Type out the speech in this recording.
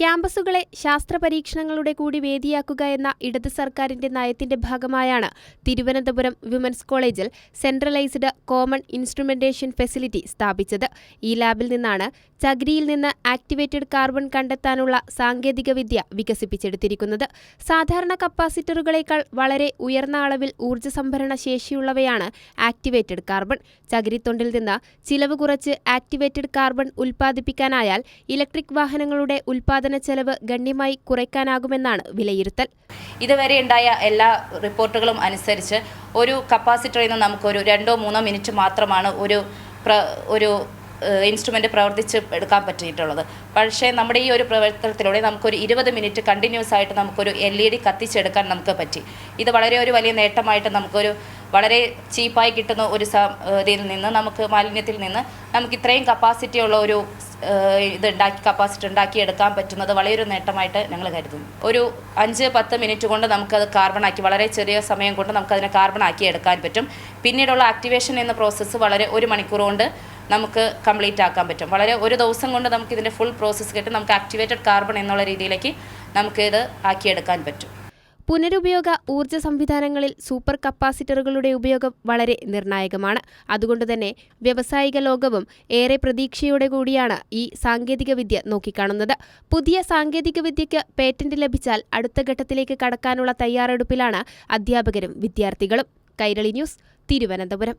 ക്യാമ്പസുകളെ ശാസ്ത്ര പരീക്ഷണങ്ങളുടെ കൂടി വേദിയാക്കുക എന്ന ഇടത് സർക്കാരിന്റെ നയത്തിന്റെ ഭാഗമായാണ് തിരുവനന്തപുരം വിമൻസ് കോളേജിൽ സെൻട്രലൈസ്ഡ് കോമൺ ഇൻസ്ട്രുമെന്റേഷൻ ഫെസിലിറ്റി സ്ഥാപിച്ചത്. ഈ ലാബിൽ നിന്നാണ് ചകിരിയിൽ നിന്ന് ആക്ടിവേറ്റഡ് കാർബൺ കണ്ടെത്താനുള്ള സാങ്കേതികവിദ്യ വികസിപ്പിച്ചെടുത്തിരിക്കുന്നത്. സാധാരണ കപ്പാസിറ്ററുകളേക്കാൾ വളരെ ഉയർന്ന അളവിൽ ഊർജ സംഭരണ ശേഷിയുള്ളവയാണ് ആക്ടിവേറ്റഡ് കാർബൺ. ചകിരിത്തൊണ്ടിൽ നിന്ന് ചിലവ് കുറച്ച് ആക്ടിവേറ്റഡ് കാർബൺ ഉൽപ്പാദിപ്പിക്കാനായാൽ ഇലക്ട്രിക് വാഹനങ്ങളുടെ ഉൽപ്പാദന ചെലവ് ഗണ്യമായി കുറയ്ക്കാനാകുമെന്നാണ് വിലയിരുത്തൽ. ഇതുവരെ ഉണ്ടായ എല്ലാ റിപ്പോർട്ടുകളും അനുസരിച്ച് ഒരു കപ്പാസിറ്ററിൽ നിന്ന് നമുക്കൊരു രണ്ടോ മൂന്നോ മിനിറ്റ് മാത്രമാണ് ഒരു ഒരു ഇൻസ്ട്രുമെന്റ് പ്രവർത്തിച്ച് എടുക്കാൻ പറ്റിയിട്ടുള്ളത്. പക്ഷേ നമ്മുടെ ഈ ഒരു പ്രവർത്തനത്തിലൂടെ നമുക്കൊരു ഇരുപത് മിനിറ്റ് കണ്ടിന്യൂസ് ആയിട്ട് നമുക്കൊരു എൽ ഇ ഡി കത്തിച്ചെടുക്കാൻ നമുക്ക് പറ്റി. ഇത് വളരെ ഒരു വലിയ നേട്ടമായിട്ട് നമുക്കൊരു വളരെ ചീപ്പായി കിട്ടുന്ന ഒരു ഇതിൽ നിന്ന് നമുക്ക് മാലിന്യത്തിൽ നിന്ന് നമുക്ക് ഇത്രയും കപ്പാസിറ്റി ഉള്ള ഒരു ഇത് ഉണ്ടാക്കി കപ്പാസിറ്റി ഉണ്ടാക്കി എടുക്കാൻ പറ്റുന്നത് വളരെ നേട്ടമായിട്ട് ഞങ്ങൾ കരുതുന്നു. ഒരു അഞ്ച് പത്ത് മിനിറ്റ് കൊണ്ട് നമുക്കത് കാർബൺ ആക്കി വളരെ ചെറിയ സമയം കൊണ്ട് നമുക്കതിനെ കാർബൺ ആക്കി എടുക്കാൻ പറ്റും. പിന്നീടുള്ള ആക്ടിവേഷൻ എന്ന പ്രോസസ്സ് വളരെ ഒരു മണിക്കൂർ കൊണ്ട് നമുക്ക് കംപ്ലീറ്റ് ആക്കാൻ പറ്റും. വളരെ ഒരു ദിവസം കൊണ്ട് നമുക്ക് ഇതിന്റെ ഫുൾ പ്രോസസ്സ് കിട്ടും നമുക്ക് ആക്ടിവേറ്റഡ് കാർബൺ എന്നുള്ള രീതിയിലേക്ക് നമുക്കിത് ആക്കിയെടുക്കാൻ പറ്റും. പുനരുപയോഗ ഊർജ സംവിധാനങ്ങളിൽ സൂപ്പർ കപ്പാസിറ്ററുകളുടെ ഉപയോഗം വളരെ നിർണായകമാണ്. അതുകൊണ്ടുതന്നെ വ്യവസായിക ലോകവും ഏറെ പ്രതീക്ഷയോടെ കൂടിയാണ് ഈ സാങ്കേതികവിദ്യ നോക്കിക്കാണുന്നത്. പുതിയ സാങ്കേതികവിദ്യയ്ക്ക് പേറ്റന്റ് ലഭിച്ചാൽ അടുത്ത ഘട്ടത്തിലേക്ക് കടക്കാനുള്ള തയ്യാറെടുപ്പിലാണ് അധ്യാപകരും വിദ്യാർത്ഥികളും. കൈരളി ന്യൂസ് തിരുവനന്തപുരം.